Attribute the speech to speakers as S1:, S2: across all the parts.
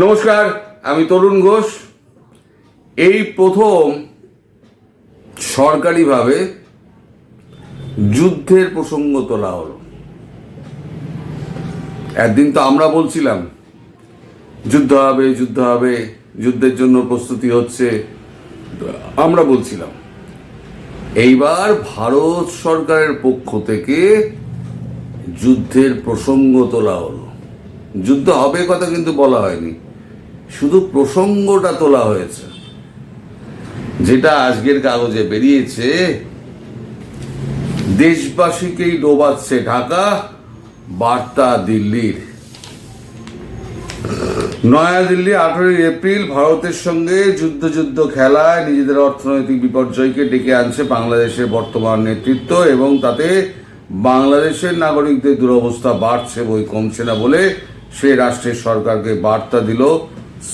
S1: নমস্কার, আমি তরুণ ঘোষ। এই প্রথম সরকারিভাবে যুদ্ধের প্রসঙ্গ তোলা হলো। একদিন তো আমরা বলছিলাম, যুদ্ধ হবে যুদ্ধ হবে, যুদ্ধের জন্য প্রস্তুতি হচ্ছে। আমরা বলছিলাম, এইবার ভারত সরকারের পক্ষ থেকে যুদ্ধের প্রসঙ্গ তোলা হলো। যুদ্ধ হবে কথা কিন্তু বলা হয়নি। শুধু প্রসঙ্গটা তোলা হয়েছে। যেটা আজকের কাগজে বেরিয়েছে, দেশবাসীকেই ডোবাচ্ছে ঢাকা, বার্তা দিল্লির। নয়াদিল্লি, আঠারোই এপ্রিল, ভারতের সঙ্গে যুদ্ধ যুদ্ধ খেলায় নিজেদের অর্থনৈতিক বিপর্যয়কে ডেকে আনছে বাংলাদেশের বর্তমান নেতৃত্ব এবং তাতে বাংলাদেশের নাগরিকদের দুরবস্থা বাড়ছে, বই কমছে না বলে সে রাষ্ট্রের সরকারকে বার্তা দিল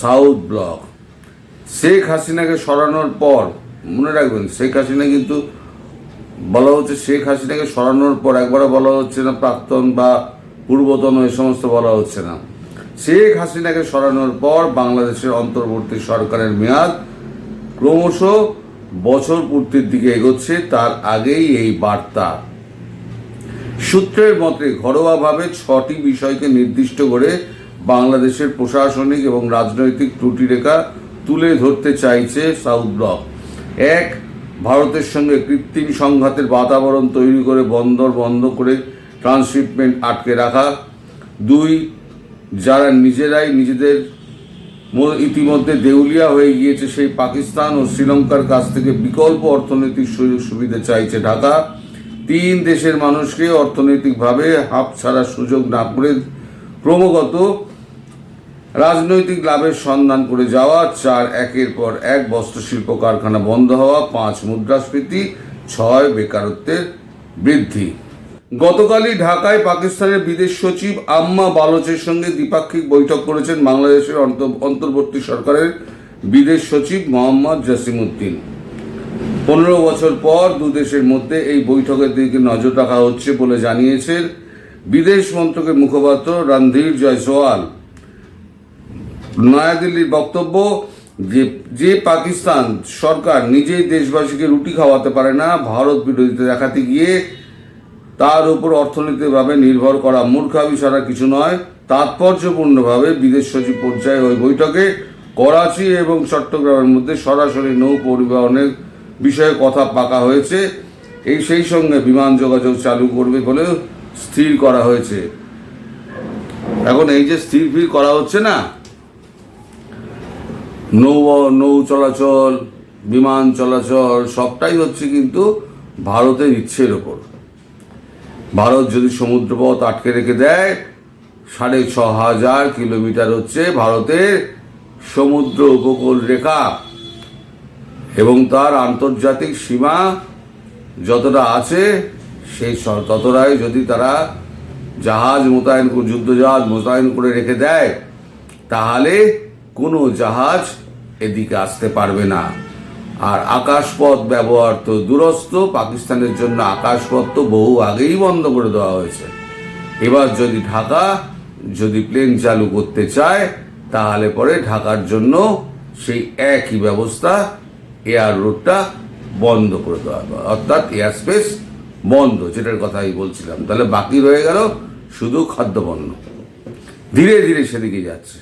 S1: সাউথ ব্লক। শেখ হাসিনাকে সরানোর পর, মনে রাখবেন, শেখ হাসিনা কিন্তু বলা হচ্ছে শেখ হাসিনাকে সরানোর পর একবারও বলা হচ্ছে না, প্রাক্তন বা পূর্বতন এ সমস্ত বলা হচ্ছে না। শেখ হাসিনাকে সরানোর পর বাংলাদেশের অন্তর্বর্তী সরকারের মেয়াদ ক্রমশ বছর পূর্তির দিকে এগোচ্ছে, তার আগেই এই বার্তা। সূত্রের মতে, ঘরোয়াভাবে ছটি বিষয়কে নির্দিষ্ট করে বাংলাদেশের প্রশাসনিক এবং রাজনৈতিক ত্রুটিরেখা তুলে ধরতে চাইছে সাউথ ব্লক। এক, ভারতের সঙ্গে কৃত্রিম সংঘাতের বাতাবরণ তৈরি করে বন্দর বন্ধ করে ট্রান্সশিপমেন্ট আটকে রাখা। দুই, যারা নিজেরাই নিজেদের ইতিমধ্যে দেউলিয়া হয়ে গিয়েছে, সেই পাকিস্তান ও শ্রীলঙ্কার কাছ থেকে বিকল্প অর্থনৈতিক সুযোগ সুবিধা চাইছে ঢাকা। তিন দেশের মানুষকে অর্থনৈতিকভাবে হাফ ছাড়ার সুযোগ না করে ক্রমাগত রাজনৈতিক লাভের সন্ধান করে যাওয়া, চার একের পর এক বস্ত্রশিল্প কারখানা বন্ধ হওয়া, পাঁচ মুদ্রাস্ফীতি, ছয় বেকারত্বের বৃদ্ধি। গতকালই ঢাকায় পাকিস্তানের বিদেশ সচিব আম্মা বালোচের সঙ্গে দ্বিপাক্ষিক বৈঠক করেছেন বাংলাদেশের অন্ত- অন্তর্বর্তী সরকারের বিদেশ সচিব মোহাম্মদ জসিমউদ্দিন। পনেরো বছর পর দু দেশের মধ্যে এই বৈঠকের দিকে নজর রাখা হচ্ছে বলে জানিয়েছেন বিদেশ মন্ত্রকের মুখপাত্র রণধীর জয়সওয়াল। নয়াদিল্লির বক্তব্য, যে যে পাকিস্তান সরকার নিজেই দেশবাসীকে রুটি খাওয়াতে পারে না, ভারত বিরোধিতা দেখাতে গিয়ে তার উপর অর্থনৈতিকভাবে নির্ভর করা মূর্খামি ছাড়া কিছু নয়, তাৎপর্যপূর্ণভাবে বিদেশ সচিব পর্যায়ে ওই বৈঠকে করাচি এবং চট্টগ্রামের মধ্যে সরাসরি নৌ পরিবহনের বিষয়ে কথা পাকা হয়েছে। এই সেই সঙ্গে বিমান যোগাযোগ চালু করবে বলেও স্থির করা হয়েছে। এখন এই যে স্থির ফির করা হচ্ছে না, নৌ নৌ চলাচল, বিমান চলাচল, সবটাই হচ্ছে কিন্তু ভারতের ইচ্ছের ওপর। ভারত যদি সমুদ্রপথ আটকে রেখে দেয়, সাড়ে ছ হাজার কিলোমিটার হচ্ছে ভারতের সমুদ্র উপকূল রেখা এবং তার আন্তর্জাতিক সীমা যতটা আছে, সেই ততটাই যদি তারা জাহাজ মোতায়েন করে যুদ্ধ জাহাজ মোতায়েন করে রেখে দেয়, তাহলে কোনো জাহাজ এদিকে আসতে পারবে না। আর আকাশপথ ব্যবহার তো দূরস্থ পাকিস্তানের জন্য আকাশপথ তো বহু আগেই বন্ধ করে দেওয়া হয়েছে। এবার যদি ঢাকা যদি প্লেন চালু করতে চায়, তাহলে পরে ঢাকার জন্য সেই একই ব্যবস্থা এয়ার রোডটা বন্ধ করে দেওয়া হবে। অর্থাৎ এয়ার স্পেস বন্ধ, যেটার কথা আমি বলছিলাম। তাহলে বাকি রয়ে গেল শুধু খাদ্যপণ্য ধীরে ধীরে সেদিকে যাচ্ছে।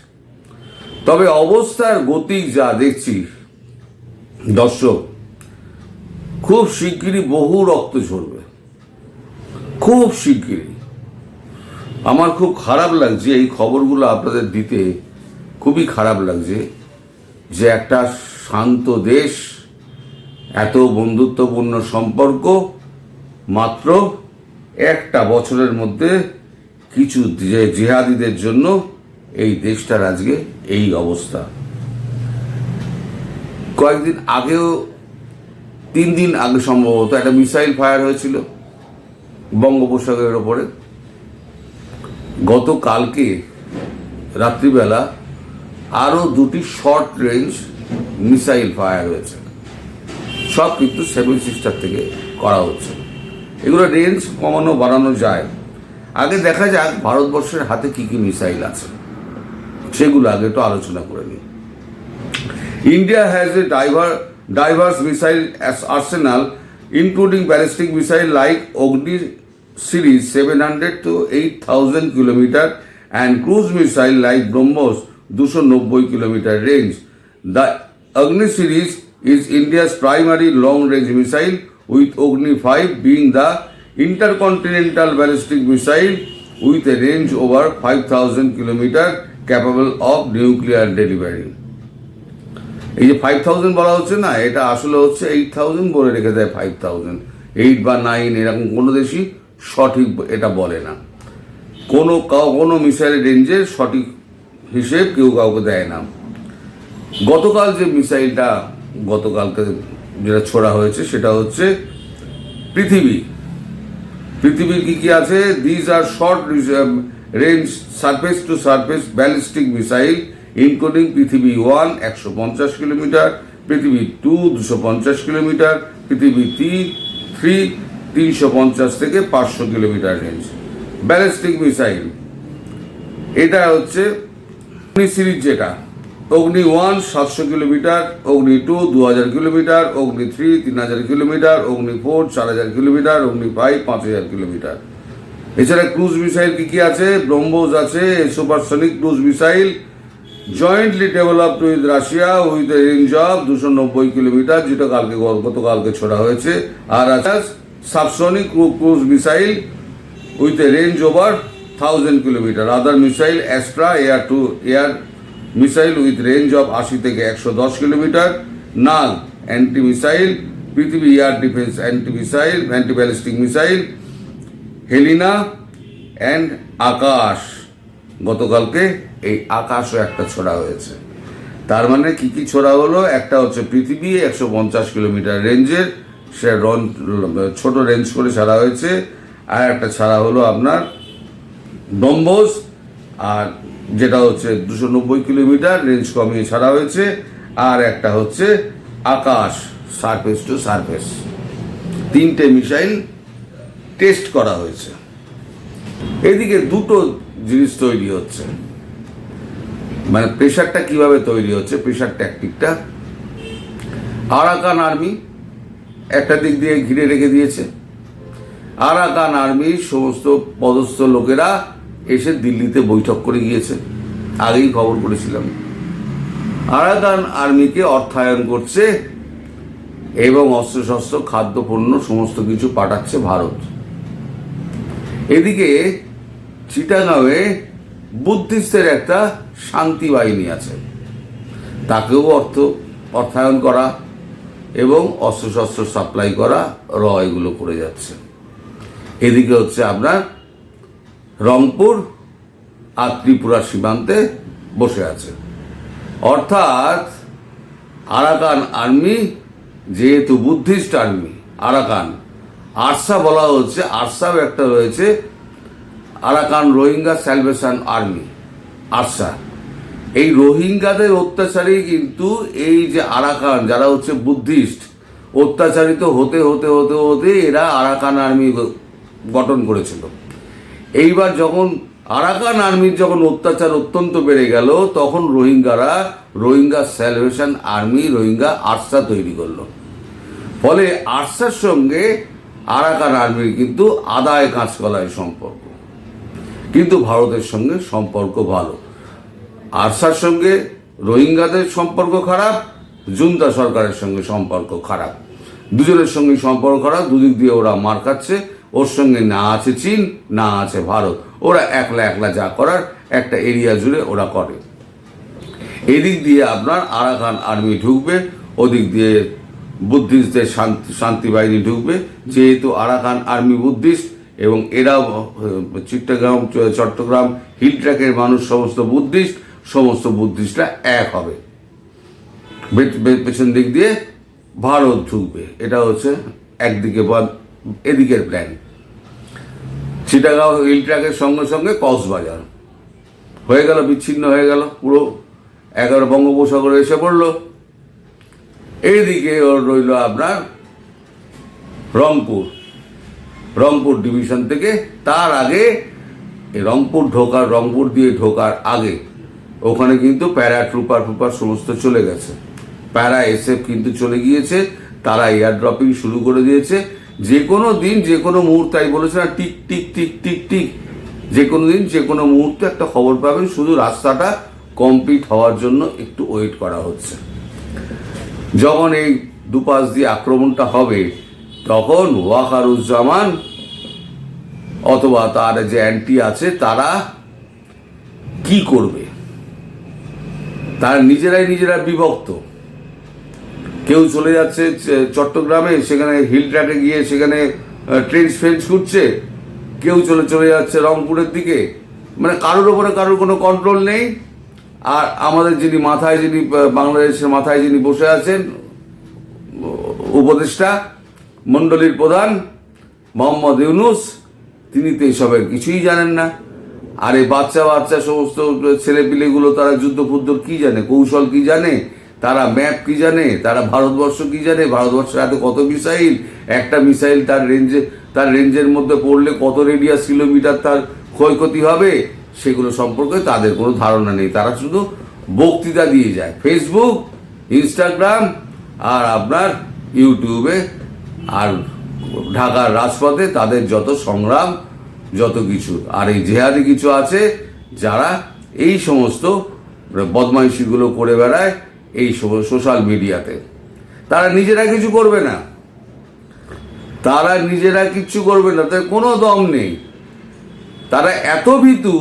S1: তবে অবস্থার গতি যা দেখছি, দর্শক, খুব শিগগিরই বহু রক্ত ঝরবে। খুব শিগগিরই। আমার খুব খারাপ লাগছে, এই খবরগুলো আপনাদের দিতে খুবই খারাপ লাগছে যে একটা শান্ত দেশ এত বন্ধুত্বপূর্ণ সম্পর্ক মাত্র একটা বছরের মধ্যে কিছু জিহাদিদের জন্য এই দেশটার আজকে এই অবস্থা। কয়েকদিন আগেও, তিন দিন আগে সম্ভবত একটা মিসাইল ফায়ার হয়েছিল বঙ্গোপসাগরের ওপরে। গতকালকে রাত্রিবেলা আরও দুটি শর্ট রেঞ্জ মিসাইল ফায়ার হয়েছে। সব কিন্তু সেভেন সিস্টার থেকে করা হচ্ছে। এগুলো রেঞ্জ কমানো, বাড়ানো যায়। আগে দেখা যাক ভারতবর্ষের হাতে কী কী মিসাইল আছে। সেগুলো আগে তো আলোচনা করে নিই। India has a diver diverse missile arsenal including ballistic missile like Agni series seven hundred two eight thousand kilometer and cruise missile like BrahMos দুশো নব্বই kilometer range the Agni series is India's primary long-range missile, with Ogni 5 being the intercontinental ballistic missile with a range over 5,000 kilometer capable of nuclear delivery. এই যে five thousand বলা হচ্ছে না এটা আসলে হচ্ছে এইট থাউজেন্ড বলে রেখে দেয় ফাইভ থাউজেন্ড এইট বা নাইন এরকম কোনো দেশই সঠিক এটা বলে না কোনো কোনো মিসাইলের রেঞ্জের সঠিক হিসেব কেউ কাউকে দেয় না গতকাল যে মিসাইলটা গতকালকে যেটা ছোড়া হয়েছে সেটা হচ্ছে পৃথিবী। পৃথিবীর কি কি আছে? These are short range surface to surface ballistic missile including Prithvi one একশো পঞ্চাশ কিলোমিটার, পৃথিবী টু দুশো পঞ্চাশ কিলোমিটার, পৃথিবী তিন থ্রি তিনশো পঞ্চাশ থেকে পাঁচশো কিলোমিটার রেঞ্জ ব্যালিস্টিক মিসাইল এটা হচ্ছে সিরিজ যেটা। অগ্নি ওয়ান সাতশো কিলোমিটার, অগ্নি টু দু হাজার কিলোমিটার, অগ্নি থ্রি তিন হাজার কিলোমিটার, অগ্নি ফোর চার হাজার কিলোমিটার, অগ্নি ফাইভ পাঁচ হাজার কিলোমিটার। এছাড়া ক্রুজ মিসাইল কি কি আছে? ব্রহ্মোস আছে, supersonic cruise missile, jointly developed with Russia, with range of দুশো নব্বই কিলোমিটার, যেটা কালকে গতকালকে ছোড়া হয়েছে। আর আছে subsonic cruise missile with a range over 1000 kilometer. Other missile air to to air with range of 80 থেকে 110 kilometer, null anti missile Prithvi air defence anti missile anti ballistic missile Helina and Akash. গতকালকে এই আকাশও একটা ছোড়া হয়েছে। তার মানে কি কি ছোড়া হলো? একটা হচ্ছে পৃথিবী, একশো পঞ্চাশ কিলোমিটার রেঞ্জের, সে রন, ছোট রেঞ্জ করে ছাড়া হয়েছে। আর একটা ছাড়া হলো আপনার ডম্বোজ আর যেটা হচ্ছে দুশো নব্বই কিলোমিটার রেঞ্জ কমিয়ে ছাড়া হয়েছে। আর একটা হচ্ছে আকাশ সারফেস টু সারফেস তিনটে মিসাইল টেস্ট করা হয়েছে। এদিকে দুটো জিনিস তৈরি হচ্ছে। মানে প্রেশারটা কীভাবে তৈরি হচ্ছে? প্রেশার ট্যাকটিকটা আরাকান আর্মি একটা দিক দিয়ে ঘিরে রেখে দিয়েছে। আরাকান আর্মির সমস্ত পদস্থ লোকেরা এসে দিল্লিতে বৈঠক করে গিয়েছে। আগেই খবর করেছিলাম। আরাকান আর্মিকে অর্থায়ন করছে এবং অস্ত্রশস্ত্র, খাদ্যপণ্য, সমস্ত কিছু পাঠাচ্ছে ভারত। এদিকে চিটাগাঁওয়ে বুদ্ধিস্টের একটা শান্তি বাহিনী আছে। তাকেও অর্থ অর্থায়ন করা এবং অস্ত্রশস্ত্র সাপ্লাই করা র এগুলো করে যাচ্ছে। এদিকে হচ্ছে আপনার রংপুর আর ত্রিপুরা সীমান্তে বসে আছে। অর্থাৎ আরাকান আর্মি, যেহেতু বুদ্ধিস্ট আর্মি, আরাকান। আরসা বলা হচ্ছে, আরসাও একটা রয়েছে, Arakan Rohingya salvation army, ARSA. এই রোহিঙ্গাদের অত্যাচারী কিন্তু এই যে আরাকান, যারা হচ্ছে বুদ্ধিস্ট, অত্যাচারিত হতে হতে হতে হতে এরা আরাকান আর্মি গঠন করেছিল। এইবার যখন আরাকান আর্মির যখন অত্যাচার অত্যন্ত বেড়ে গেল, তখন রোহিঙ্গারা, Rohingya salvation army, Rohingya ARSA তৈরি করল। ফলে আরসার সঙ্গে আরাকান আর্মির কিন্তু আদায় কাঁচকলায় সম্পর্ক। কিন্তু ভারতের সঙ্গে সম্পর্ক ভালো। আরসার সঙ্গে রোহিঙ্গাদের সম্পর্ক খারাপ, জুন্তা সরকারের সঙ্গে সম্পর্ক খারাপ। দুজনের সঙ্গে সম্পর্ক খারাপ, দুদিক দিয়ে ওরা মার খাচ্ছে। ওর সঙ্গে না আছে চীন, না আছে ভারত। ওরা একলা একলা যা করার একটা এরিয়া জুড়ে ওরা করে। এদিক দিয়ে আপনার আরাকান আর্মি ঢুকবে, ওদিক দিয়ে বুদ্ধিস্টদের শান্তি শান্তি বাহিনী ঢুকবে। যেহেতু আরাকান আর্মি বুদ্ধিস্ট এবং এরাও চিট্টগ্রাম চট্টগ্রাম হিল ট্র্যাকের মানুষ সমস্ত বুদ্ধিস্ট, সমস্ত বুদ্ধিস্টরা এক হবে। পেছন দিক দিয়ে ভারত ঢুকবে। এটা হচ্ছে একদিকে বা এদিকের প্ল্যান চিটাগাঁও হিল ট্র্যাকের সঙ্গে সঙ্গে কক্সবাজার। হয়ে গেল, বিচ্ছিন্ন হয়ে গেল, পুরো এগারো বঙ্গোপসাগরে এসে পড়ল। এইদিকে রইল আপনার রংপুর। রংপুর ডিভিশন থেকে তার আগে রংপুর ঢোকার, রংপুর দিয়ে ঢোকার আগে ওখানে কিন্তু প্যারা ট্রুপার ট্রুপার সমস্ত চলে গেছে। প্যারা এসএফ কিন্তু চলে গিয়েছে, তারা এয়ার ড্রপিং শুরু করে দিয়েছে। যে কোনো দিন যে কোনো মুহূর্তে, আমি বলেছি না tick tick tick tick tick যে কোনো দিন যে কোনো মুহূর্তে একটা খবর পাবেন, শুধু রাস্তাটা কমপ্লিট হওয়ার জন্য একটু ওয়েট করা হচ্ছে। যখন এই দুপাশ দিয়ে আক্রমণটা হবে, তখন ওয়াকারুজ্জামান অথবা তার যে অ্যান্টি আছে, তারা কি করবে? তারা নিজেরাই নিজেরা বিভক্ত। কেউ চলে যাচ্ছে চট্টগ্রামে, সেখানে হিল ট্র্যাকে গিয়ে সেখানে ট্রেন ফ্রেন ছুটছে কেউ চলে চলে যাচ্ছে রংপুরের দিকে। মানে কারোর ওপরে কারোর কোনো কন্ট্রোল নেই। আর আমাদের যিনি মাথায়, যিনি বাংলাদেশের মাথায় যিনি বসে আছেন উপদেষ্টা, মণ্ডলীর প্রধান, মোহাম্মদ ইউনুস, তিনি তো এসবের কিছুই জানেন না। আর এই বাচ্চা বাচ্চা সমস্ত ছেলেপিলেগুলো, তারা যুদ্ধ ফুদ্ধ কি জানে, কৌশল কি জানে? তারা ম্যাপ কি জানে? তারা ভারতবর্ষ কি জানে? ভারতবর্ষের এত কত মিসাইল? একটা মিসাইল তার রেঞ্জে তার রেঞ্জের মধ্যে পড়লে কত রেডিয়াস কিলোমিটার তার ক্ষয়ক্ষতি হবে? সেগুলো সম্পর্কে তাদের কোনো ধারণা নেই। তারা শুধু বক্তৃতা দিয়ে যায়। ফেসবুক ইনস্টাগ্রাম আর আপনার ইউটিউবে আর ঢাকার রাজপথে তাদের যত সংগ্রাম, যত কিছু। আর এই জেহাদি কিছু আছে যারা এই সমস্ত বদমাইশিগুলো করে বেড়ায়। এই সোশ্যাল মিডিয়াতে। তারা নিজেরা কিছু করবে না। তারা নিজেরা কিচ্ছু করবে না, তাদের কোনো দম নেই। তারা এত ভীতু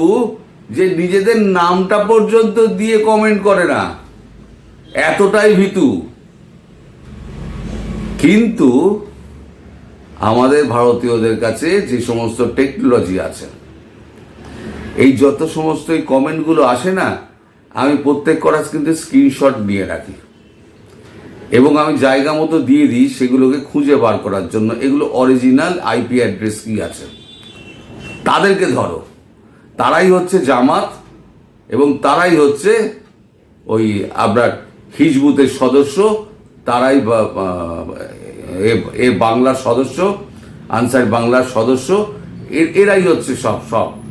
S1: যে নিজেদের নামটা পর্যন্ত দিয়ে কমেন্ট করে না। এতটাই ভীতু। কিন্তু আমাদের ভারতীয়দের কাছে যে সমস্ত টেকনোলজি আছে, এই যত সমস্ত এই কমেন্টগুলো আসে না আমি প্রত্যেক করা কিন্তু স্ক্রিনশট নিয়ে রাখি। এবং আমি জায়গা মতো দিয়ে দিই সেগুলোকে খুঁজে বার করার জন্য। এগুলো অরিজিনাল আইপি অ্যাড্রেস কি আছে? তাদেরকে ধরো। তারাই হচ্ছে জামাত এবং তারাই হচ্ছে ওই আপনার হিজবুতের সদস্য, তারাই এ- বাংলার সদস্য, আনসার বাংলার সদস্য এরাই হচ্ছে সব সব।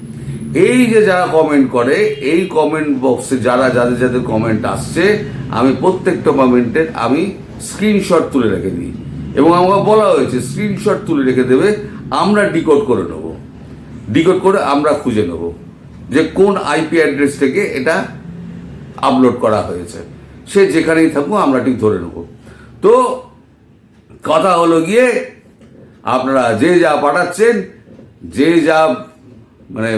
S1: এই যে যারা কমেন্ট করে, এই কমেন্ট বক্সে যারা যাদের যাদের কমেন্ট আসছে, আমি প্রত্যেকটা কমেন্টের আমি স্ক্রিনশট তুলে রেখে দিই। এবং আমাকে বলা হয়েছে স্ক্রিনশট তুলে রেখে দেবে, আমরা ডিকোড করে নেব। ডিকোড করে আমরা খুঁজে নেব যে কোন আইপি অ্যাড্রেস থেকে এটা আপলোড করা হয়েছে। সে যেখানেই থাকুক, আমরা ঠিক ধরে নেব। তো কথা হলো গিয়ে, আপনারা যে যা পাঠাচ্ছেন, যে যা মানে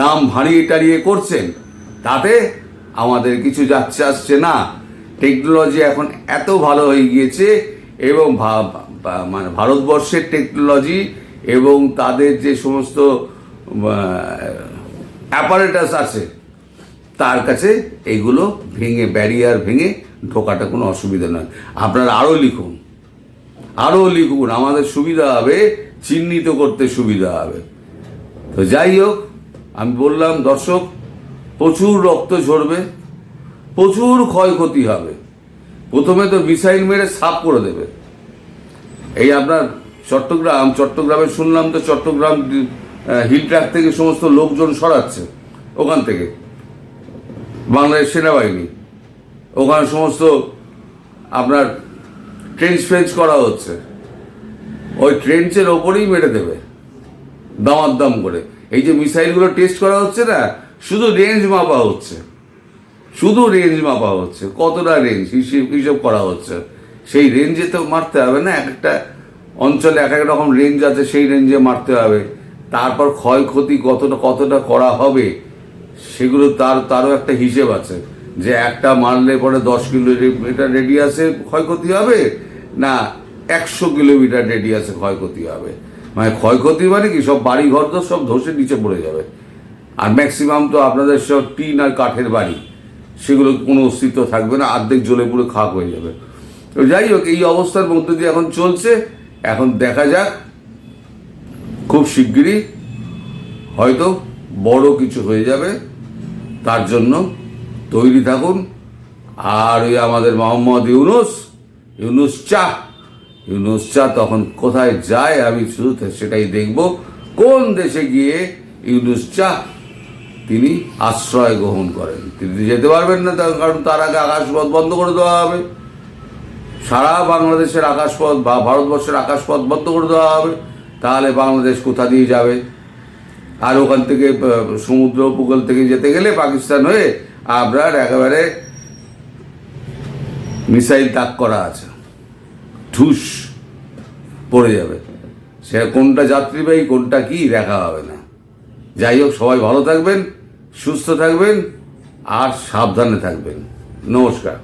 S1: নাম ভাঁড়িয়ে টাড়িয়ে করছেন, তাতে আমাদের কিছু যাচ্ছে আসছে না। টেকনোলজি এখন এত ভালো হয়ে গিয়েছে এবং মানে ভারতবর্ষের টেকনোলজি এবং তাদের যে সমস্ত অ্যাপারেটাস আছে, তার কাছে এগুলো ভেঙে, ব্যারিয়ার ভেঙে ঢোকাটা কোনো অসুবিধা নয়। আপনারা আরও লিখুন আরও লিখুন, আমাদের সুবিধা হবে, চিহ্নিত করতে সুবিধা হবে। তো যাই হোক, আমি বললাম, দর্শক, প্রচুর রক্ত ঝরবে, প্রচুর ক্ষয়ক্ষতি হবে। প্রথমে তো মিসাইল মেরে সাফ করে দেবে। এই আপনার চট্টগ্রাম, চট্টগ্রামে শুনলাম তো চট্টগ্রাম হিল ট্র্যাক থেকে সমস্ত লোকজন সরাচ্ছে ওখান থেকে। বাংলাদেশ সেনাবাহিনী। ওখানে সমস্ত আপনার ট্রেঞ্চ ফ্রেঞ্চ করা হচ্ছে। ওই ট্রেঞ্চের ওপরেই মেরে দেবে। দামাদ্দাম করে। এই যে মিসাইলগুলো টেস্ট করা হচ্ছে না, শুধু রেঞ্জ মাপা হচ্ছে। শুধু রেঞ্জ মাপা হচ্ছে। কতটা রেঞ্জ হিসেব হিসেব করা হচ্ছে? সেই রেঞ্জে তো মারতে হবে না, এক একটা অঞ্চলে এক এক রকম রেঞ্জ আছে, সেই রেঞ্জে মারতে হবে। তারপর ক্ষয়ক্ষতি কতটা কতটা করা হবে, সেগুলো তার তারও একটা হিসেব আছে। যে একটা মারলে পরে দশ কিলোমিটার রেডিয়াসে ক্ষয়ক্ষতি হবে, না একশো কিলোমিটার রেডিয়াসে ক্ষয়ক্ষতি হবে। মানে ক্ষয়ক্ষতি মানে কি? সব বাড়ি ঘর তো সব ধসে নিচে পড়ে যাবে। আর ম্যাক্সিমাম তো আপনাদের সব টিন আর কাঠের বাড়ি, সেগুলো কোনো অস্তিত্ব থাকবে না অর্ধেক জ্বলে পুরো খাক হয়ে যাবে। তো যাই হোক, এই অবস্থার মধ্যে দিয়ে এখন চলছে। এখন দেখা যাক, খুব শিগগিরই হয়তো বড় কিছু হয়ে যাবে, তার জন্য তৈরি থাকুন। আর ওই আমাদের মোহাম্মদ ইউনুস ইউনুস চা ইউনুস তখন কোথায় যায় আমি শুধু সেটাই দেখব। কোন দেশে গিয়ে ইউনুস তিনি আশ্রয় গ্রহণ করেন? তিনি যেতে পারবেন না তার কারণ তার আগে আকাশপথ বন্ধ করে দেওয়া হবে। সারা বাংলাদেশের আকাশপথ বা ভারতবর্ষের আকাশপথ বন্ধ করে দেওয়া হবে। তাহলে বাংলাদেশ কোথা দিয়ে যাবে? আর ওখান থেকে সমুদ্র উপকূল থেকে যেতে গেলে পাকিস্তান হয়ে আপনার একেবারে মিসাইল তাক করা আছে। ঠুস পড়ে যাবে। সে কোনটা যাত্রীবাহী কোনটা কি দেখা হবে না। যাই হোক, সবাই ভালো থাকবেন, সুস্থ থাকবেন, আর সাবধানে থাকবেন। নমস্কার।